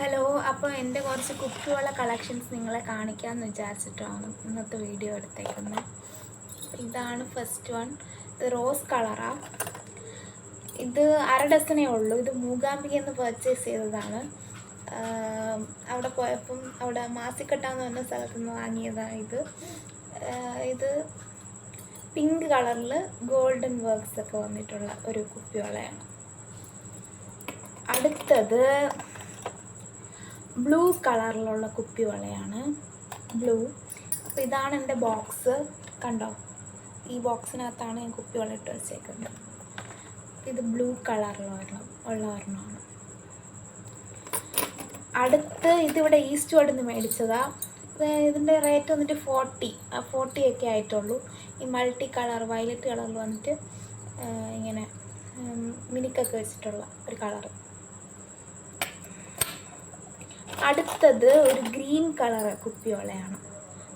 Hello അപ്പോൾ എന്റെ കുറച്ച് കുപ്പിവള കളക്ഷൻസ് നിങ്ങളെ കാണിക്കാമെന്ന് വിചാരിച്ചിട്ടാണ് ഇന്നത്തെ വീഡിയോ എടുത്തേക്കുന്നത്. ഇതാണ് ഫസ്റ്റ് വൺ ഇത് റോസ് കളറാണ് ഇത് അര ഡസനേ ഉള്ളൂ. ഇത് മൂകാംബിക എന്ന് പർച്ചേസ് ചെയ്തതാണ്. അവിടെ പോയപ്പം അവിടെ മാസിക്കെട്ടാന്ന് പറഞ്ഞ സ്ഥലത്ത് നിന്ന് വാങ്ങിയതാണ് ഇത്. ഇത് പിങ്ക് കളറിൽ ഗോൾഡൻ വർക്ക്സ് ഒക്കെ വന്നിട്ടുള്ള ഒരു കുപ്പിവളയാണ്. അടുത്തത് ബ്ലൂ കളറിലുള്ള കുപ്പി വളയാണ്. ബ്ലൂ. അപ്പോൾ ഇതാണ് എന്റെ ബോക്സ്. കണ്ടോ? ഈ ബോക്സിനകത്താണ് ഞാൻ കുപ്പി വള ഇട്ട് വെച്ചേക്കുന്നത്. ഇത് ബ്ലൂ കളറിലുള്ള ഉള്ള ഒരെണ്ണമാണ്. അടുത്ത് ഇതിവിടെ ഈസ്റ്റ് വേർഡിൽ നിന്ന് മേടിച്ചതാണ് ഇതിന്റെ റേറ്റ് വന്നിട്ട് ഫോർട്ടി. ഫോർട്ടി ഒക്കെ ആയിട്ടുള്ളൂ. ഈ മൾട്ടി കളർ വയലറ്റ് കളറിൽ വന്നിട്ട് ഇങ്ങനെ മിനിക്കൊക്കെ വെച്ചിട്ടുള്ള ഒരു കളറ്. അടുത്തത് ഒരു ഗ്രീൻ കളർ കുപ്പിയോളയാണ്.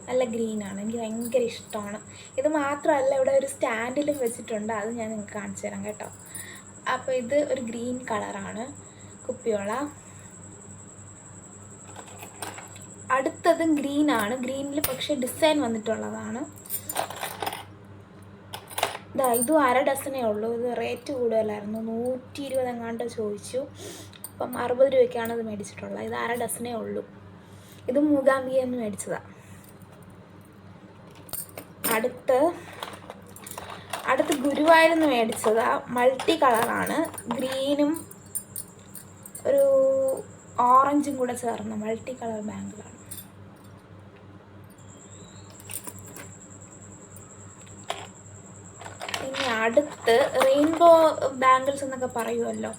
നല്ല ഗ്രീനാണ്. എനിക്ക് ഭയങ്കര ഇഷ്ടമാണ്. ഇത് മാത്രമല്ല ഇവിടെ ഒരു സ്റ്റാൻഡിലും വെച്ചിട്ടുണ്ട്. അത് ഞാൻ നിങ്ങൾക്ക് കാണിച്ചു തരാം കേട്ടോ. അപ്പോൾ ഇത് ഒരു ഗ്രീൻ കളറാണ് കുപ്പിയോള. അടുത്തതും ഗ്രീനാണ്. ഗ്രീനിൽ പക്ഷേ ഡിസൈൻ വന്നിട്ടുള്ളതാണ്. ഇതാ ഇതും അര ഡസനേ ഉള്ളൂ. ഇത് റേറ്റ് കൂടുതലായിരുന്നു. നൂറ്റി ഇരുപത് എങ്ങാണ്ട് ചോദിച്ചു. അപ്പം അറുപത് രൂപയ്ക്കാണ് ഇത് മേടിച്ചിട്ടുള്ളത്. ഇത് അര ഡസനേ ഉള്ളൂ. ഇത് മൂകാംബിക എന്ന് മേടിച്ചതാണ് അടുത്ത് അടുത്ത് ഗുരുവായൂരിൽ നിന്ന് മേടിച്ചതാ. മൾട്ടി കളറാണ് ഗ്രീനും ഒരു ഓറഞ്ചും കൂടെ ചേർന്ന മൾട്ടി കളർ ബാങ്കിളാണ്. ഇനി അടുത്ത് റെയിൻബോ ബാംഗിൾസ് എന്നൊക്കെ പറയുമല്ലോ.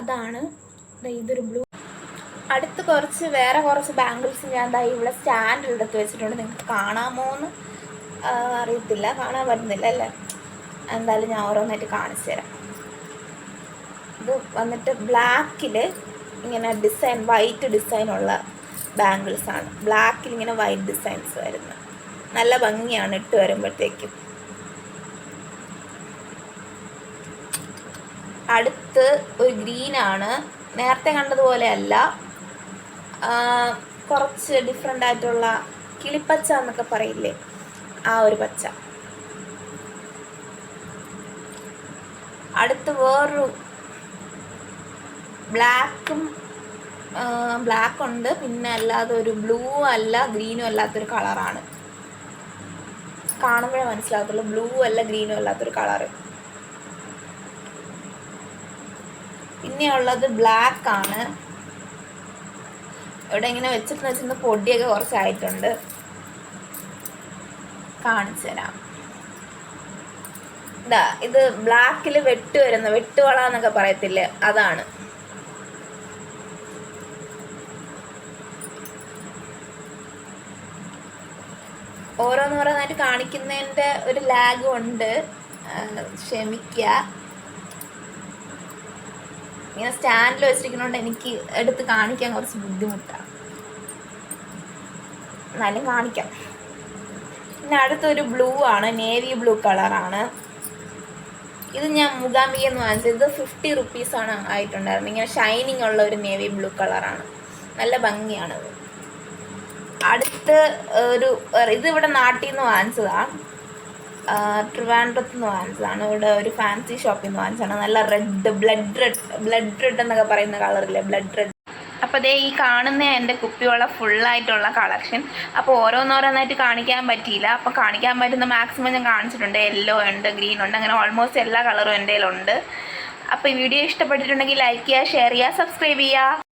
അതാണ് ഇതൊരു ബ്ലൂ അടുത്ത് കുറച്ച് വേറെ കുറച്ച് ബാംഗിൾസ് ഞാൻ എന്താ ഇവിടെ സ്റ്റാൻഡിൽ എടുത്ത് വെച്ചിട്ടുണ്ട്. നിങ്ങൾക്ക് കാണാമോ എന്ന് അറിയത്തില്ല. കാണാൻ പറ്റുന്നില്ല അല്ലേ? എന്തായാലും ഞാൻ ഓരോന്നായിട്ട് കാണിച്ചു തരാം. ഇത് വന്നിട്ട് ബ്ലാക്കിൽ ഇങ്ങനെ ഡിസൈൻ വൈറ്റ് ഡിസൈനുള്ള ബാംഗിൾസ് ആണ്. ബ്ലാക്കിൽ ഇങ്ങനെ വൈറ്റ് ഡിസൈൻസ് വരുന്നത്. നല്ല ഭംഗിയാണ് ഇട്ട് വരുമ്പോഴത്തേക്കും. അടുത്ത് ഒരു ഗ്രീനാണ് നേരത്തെ കണ്ടതുപോലെ അല്ല കുറച്ച് ഡിഫറെന്റ് ആയിട്ടുള്ള കിളിപ്പച്ച എന്നൊക്കെ പറയില്ലേ? ആ ഒരു പച്ച. അടുത്ത് വേറൊരു ബ്ലാക്കും ബ്ലാക്ക് ഉണ്ട് പിന്നെ അല്ലാതെ ഒരു ബ്ലൂ അല്ല ഗ്രീനും അല്ലാത്തൊരു കളറാണ്. കാണുമ്പോഴേ മനസ്സിലാകത്തുള്ളൂ. ബ്ലൂ അല്ല ഗ്രീനും അല്ലാത്തൊരു കളറ്. പിന്നെ ഉള്ളത് ബ്ലാക്ക് ആണ്. ഇവിടെ ഇങ്ങനെ വെച്ചിട്ട് വെച്ചിരുന്ന പൊടിയൊക്കെ കുറച്ചായിട്ടുണ്ട്. കാണിച്ചു തരാം. ഇതാ ഇത് ബ്ലാക്കിൽ വെട്ട് വരുന്ന വെട്ടുവള എന്നൊക്കെ പറയത്തില്ലേ അതാണ്. ഓരോന്നോരോന്നായിട്ട് കാണിക്കുന്നതിന്റെ ഒരു ലാഗും ഉണ്ട്. ആ, ക്ഷമിക്കുക ഇങ്ങനെ സ്റ്റാൻഡിൽ വെച്ചിരിക്കുന്നതുകൊണ്ട് എനിക്ക് എടുത്ത് കാണിക്കാൻ കുറച്ച് ബുദ്ധിമുട്ടാണ് എന്നാലും കാണിക്കാം. പിന്നെ അടുത്തൊരു ബ്ലൂ ആണ് നേവി ബ്ലൂ കളറാണ് ഇത് ഞാൻ മുഗാമിക എന്ന് വാങ്ങിച്ചത്. ഇത് ഫിഫ്റ്റി റുപ്പീസാണ് ആയിട്ടുണ്ടായിരുന്നത്. ഇങ്ങനെ ഷൈനിങ് ഉള്ള ഒരു നേവി ബ്ലൂ കളറാണ് നല്ല ഭംഗിയാണത്. അടുത്ത് ഒരു ഇത് ഇവിടെ നാട്ടിൽ നിന്ന് വാങ്ങിച്ചതാണ് ട്രിവാൻഡ്രത്ത് നിന്ന് വാങ്ങിച്ചതാണ്. ഇവിടെ ഒരു ഫാൻസി ഷോപ്പിൽ നിന്ന് വാങ്ങിച്ചതാണ്. നല്ല red blood red blood red എന്നൊക്കെ പറയുന്ന കളറില്ലേ ബ്ലഡ് റെഡ് അപ്പോൾ അതേ ഈ കാണുന്ന എന്റെ കുപ്പിയുള്ള ഫുള്ളായിട്ടുള്ള കളക്ഷൻ അപ്പോൾ ഓരോന്നോരോന്നായിട്ട് കാണിക്കാൻ പറ്റിയില്ല. അപ്പോൾ കാണിക്കാൻ പറ്റുന്ന മാക്സിമം ഞാൻ കാണിച്ചിട്ടുണ്ട്. യെല്ലോ ഉണ്ട് ഗ്രീൻ ഉണ്ട് അങ്ങനെ ഓൾമോസ്റ്റ് എല്ലാ കളറും എന്റെ കയ്യിലുണ്ട്. അപ്പോൾ ഈ വീഡിയോ ഇഷ്ടപ്പെട്ടിട്ടുണ്ടെങ്കിൽ ലൈക്ക് ചെയ്യുക ഷെയർ ചെയ്യുക സബ്സ്ക്രൈബ് ചെയ്യുക.